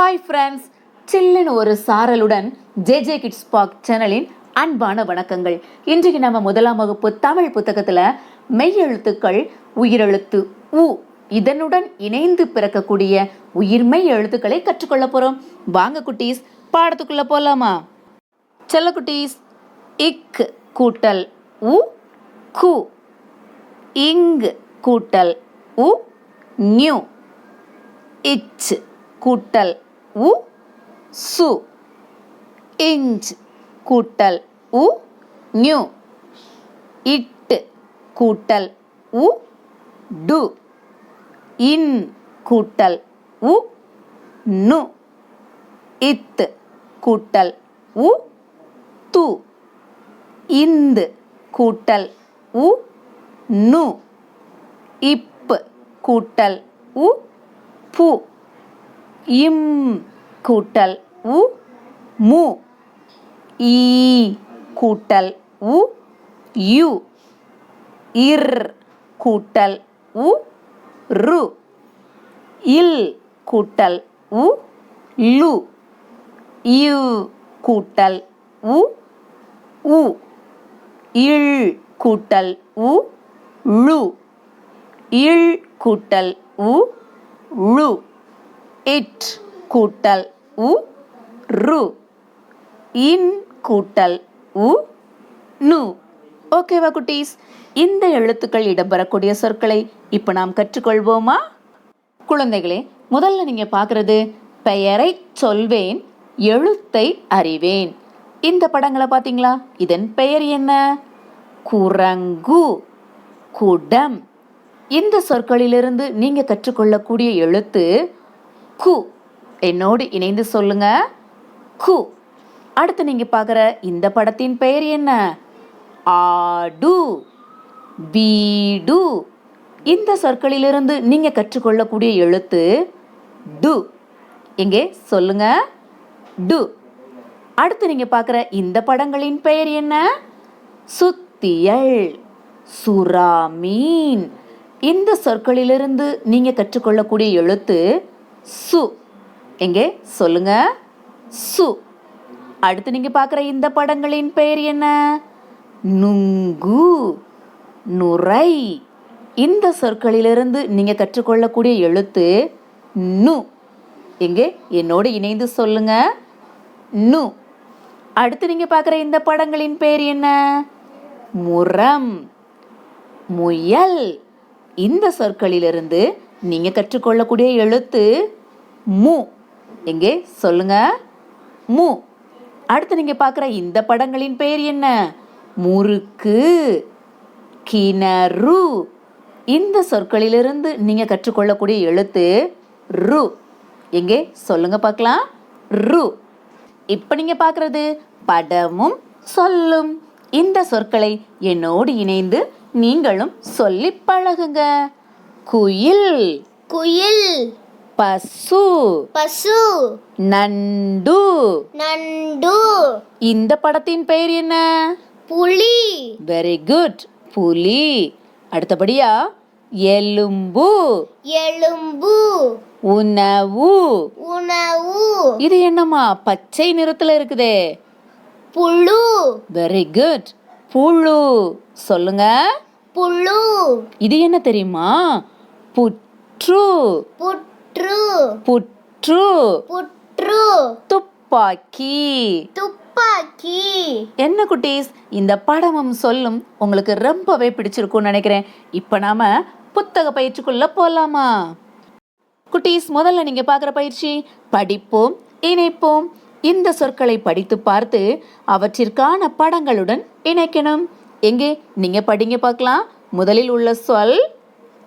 Hi friends சில்லுன்னு ஒரு சாரலுடன் JJ kids பாக் சேனலின் அன்பான வணக்கங்கள். இன்றைக்கு நம்ம முதலாம் வகுப்பு தமிழ் புத்தகத்தில் மெய்யெழுத்துக்கள் உயிரெழுத்து உ இதனுடன் இணைந்து பிறக்கக்கூடிய உயிர்மெய் எழுத்துக்களை கற்றுக்கொள்ள போகிறோம் வாங்க குட்டீஸ் பாடத்துக்குள்ளே போகலாமா செல்ல குட்டீஸ். இக் கூட்டல் உ கு இங் கூட்டல் உ நியூ இச் கூட்டல் உ சு. இஞ்ச். கூட்டல் உ நியூ இட்டு. கூட்டல் உ டு. இன். கூட்டல் உ நு. இத்து. கூட்டல் உ து. இந்து. கூட்டல் உ நு. இப்பு. கூட்டல் உ பு. இம் கூட்டல் உ மு ஈ கூட்டல் உ யு. இர் கூட்டல் உ ரு. இல் கூட்டல் உ லு இவ் கூட்டல் உ உ. இழ் கூட்டல் உ ழு. இழ் கூட்டல் உ ழு. இட் கூட்டல் உ ரு. இன் கூட்டல் உ நு. ஓகேவா குட்டீஸ்? இந்த எழுத்துக்கள் இடம்பெறக்கூடிய சொற்களை இப்போ நாம் கற்றுக்கொள்வோமா? குழந்தைகளே முதல்ல நீங்கள் பார்க்குறது பெயரை சொல்வேன் எழுத்தை அறிவேன். இந்த படங்களை பார்த்தீங்களா இதன் பெயர் என்ன? குரங்கு குடம். இந்த சொற்களிலிருந்து நீங்கள் கற்றுக்கொள்ளக்கூடிய எழுத்து கு. என்னோடு இணைந்து சொல்லுங்க. கு. அடுத்து நீங்க பார்க்குற இந்த படத்தின் பெயர் என்ன? ஆடு வீடு இந்த சொற்களிலிருந்து நீங்க கற்றுக்கொள்ளக்கூடிய எழுத்து டு. எங்கே சொல்லுங்க. டு. அடுத்து நீங்க பார்க்குற இந்த படங்களின் பெயர் என்ன? சுத்தியல் சுறா மீன். இந்த சொற்களிலிருந்து நீங்க கற்றுக்கொள்ளக்கூடிய எழுத்து சு. எங்கே? சொல்லுங்க. சு. அடுத்து நீங்க பார்க்குற இந்த படங்களின் பெயர் என்ன? நுங்கு. நுரை. இந்த சொற்களிலிருந்து நீங்க கற்றுக்கொள்ளக்கூடிய எழுத்து நு. எங்கே? என்னோடு இணைந்து சொல்லுங்க. நு. அடுத்து நீங்க பார்க்குற இந்த படங்களின் பெயர் என்ன? முரம். முயல். இந்த சொற்களிலிருந்து நீங்கள் கற்றுக்கொள்ளக்கூடிய எழுத்து மு. எங்கே? சொல்லுங்க. மு. அடுத்து நீங்கள் பார்க்குற இந்த படங்களின் பெயர் என்ன? முறுக்கு கிணறு. இந்த சொற்களிலிருந்து நீங்கள் கற்றுக்கொள்ளக்கூடிய எழுத்து ரு. எங்கே? சொல்லுங்க பார்க்கலாம். ரு. இப்போ நீங்கள் பார்க்குறது படமும் சொல்லும். இந்த சொற்களை என்னோடு இணைந்து நீங்களும் சொல்லி பழகுங்க. குயில் குயில் பசு பசு நண்டு. நண்டு. இந்த படத்தின் பெயர் என்ன? புலி. வெரி குட் புலி. அடுத்தபடியா எலும்பு. எலும்பு. உணவு. உணவு. இது என்னம்மா பச்சை நிறத்துல இருக்குதே. புழு. வெரி குட் புழு. சொல்லுங்க. புழு. இது என்ன தெரியுமா? புற்று. புற்று. புற்று. புற்று. துப்பாக்கி. துப்பாக்கி. என்ன குட்டீஸ்? இந்த படமும் சொல்லும் உங்களுக்கு ரொம்பவே பிடிச்சிருக்கும்னு நினைக்கிறேன். இப்போ நாம புத்தக பயிற்சிக்குள்ள போலாமா? குட்டீஸ் முதல்ல நீங்க பார்க்குற பயிற்சி படிப்போம் இணைப்போம். இந்த சொற்களை படித்து பார்த்து அவற்றிற்கான படங்களுடன் இணைக்கணும். எங்கே? நீங்க படிங்க பார்க்கலாம். முதலில் உள்ள சொல்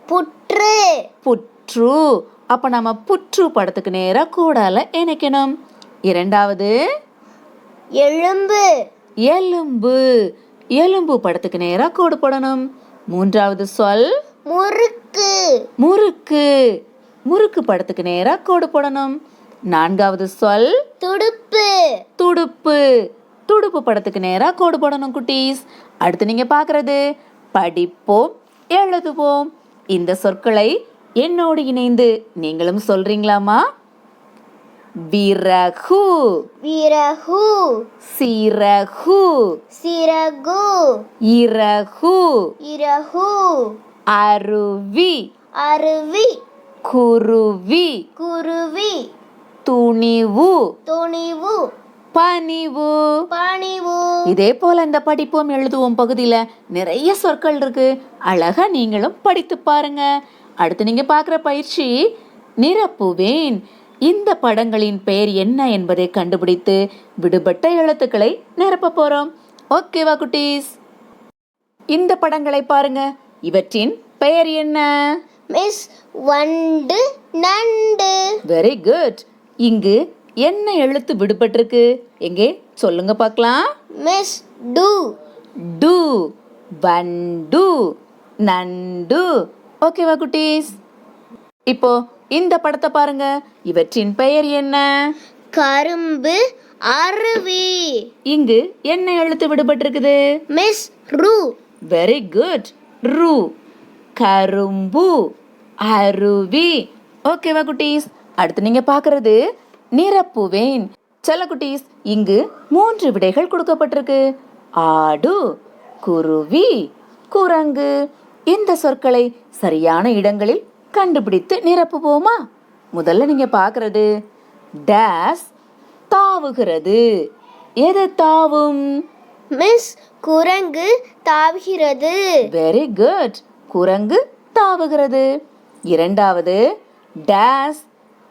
புற்று. புற்று. அப்ப நம்ம புற்று படத்துக்கு நேரா கூடால இணைக்கணும். இரண்டாவது. எலும்பு. எலும்பு. எலும்பு படத்துக்கு நேரா கோடு போடணும். மூன்றாவது சொல். முறுக்கு. முறுக்கு. முறுக்கு படத்துக்கு நேரா கோடு போடணும். நான்காவது சொல். துடுப்பு. துடுப்பு. துடுப்பு படத்துக்கு நேரா கோடு போடணும் குட்டீஸ். அடுத்து நீங்க பார்க்கறது படிப்போம் எழுதுவோம். இந்த சொற்களை என்னோடு இணைந்து நீங்களும் சொல்றீங்களாமா? விறகு விறகு சிறகு சிறகு இறகு இறகு அருவி. அருவி. குருவி. குருவி. துணிவு. துணிவு. பணிவு. பணிவு. இதே போல இந்த படிப்போம் எழுதுவோம் பகுதியில நிறைய சொற்கள் இருக்கு. அழகா நீங்களும் படித்து பாருங்க. அடுத்து நீங்க பார்க்குற பயிற்சி நிரப்புவேன் இந்த படங்களின் பெயர் என்ன என்பதை கண்டுபிடித்து விடுபட்ட எழுத்துக்களை நிரப்ப போறோம். ஓகேவா குட்டீஸ்? இந்த படங்களை பாருங்க. இவற்றின் பெயர் என்ன? மிஸ் வண்டு நண்டு. வெரி குட் இங்கு என்ன எழுத்து விடுபட்டிருக்கு? எங்கே? சொல்லுங்க பார்க்கலாம். மிஸ் டு டு வண்டு. நண்டு. ஓகேவா குட்டீஸ்? இப்போ இந்த படத்தை பாருங்க. இவற்றின் பெயர் என்ன? கரும்பு அருவி. இங்கு என்ன எழுத்து விடுபட்டிருக்குது? மிஸ் ரு வெரி குட் ரு கரும்பு அருவி. ஓகேவா குட்டீஸ்? அடுத்து நீங்க பார்க்கறது நிரப்புவேன். செல்ல குட்டீஸ் இங்கு மூன்று விடைகள் கொடுக்கப்பட்டிருக்கு. ஆடு குருவி குரங்கு. இந்த சொற்களை சரியான இடங்களில் கண்டுபிடித்து நிரப்புவோமா? முதல்ல நீங்க பார்க்கறது. டேஸ் தாவுகிறது. எது தாவும்? மிஸ் குரங்கு தாவுகிறது. வெரி குட் குரங்கு தாவுகிறது. இரண்டாவது டேஸ்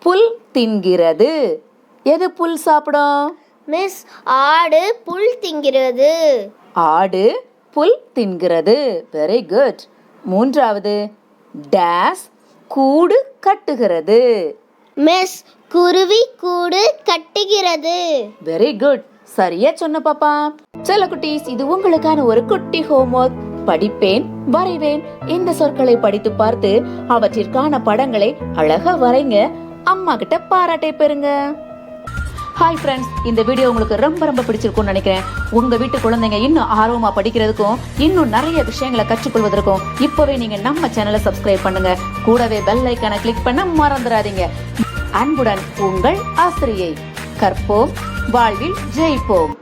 புல் தின்கிறது. எது புல் சாப்பிடும்? மிஸ் ஆடு புல் திங்கிறது ஆடு புல் தின்கிறது. வெரி குட் மூன்றாவது டேஸ் கூடு கட்டுகிறது. மிஸ் குருவி கூடு கட்டுகிறது. வெரி குட் சரியா சொன்ன பாப்பா. செல்ல குட்டீஸ் இது உங்களுக்கான ஒரு குட்டி ஹோம்ஒர்க் படிப்பேன் வரைவேன். இந்த சொற்களை படித்து பார்த்து அவற்றிற்கான படங்களை அழகா வரைங்க. அம்மா கிட்ட பாராட்டை பெறுங்க. ஹாய் ஃப்ரெண்ட்ஸ் இந்த வீடியோ உங்களுக்கு ரொம்ப ரொம்ப பிடிச்சிருக்கும்னு நினைக்கிறேன். உங்கள் வீட்டு குழந்தைங்க இன்னும் ஆர்வமாக படிக்கிறதுக்கும் இன்னும் நிறைய விஷயங்களை கற்றுக்கொள்வதற்கும் இப்போவே நீங்கள் நம்ம சேனலை சப்ஸ்கிரைப் பண்ணுங்க. கூடவே பெல் ஐக்கானை கிளிக் பண்ண மறந்துடாதீங்க. அன்புடன் உங்கள் ஆசிரியை. கற்போம் வாழ்வில் ஜெயிப்போம்.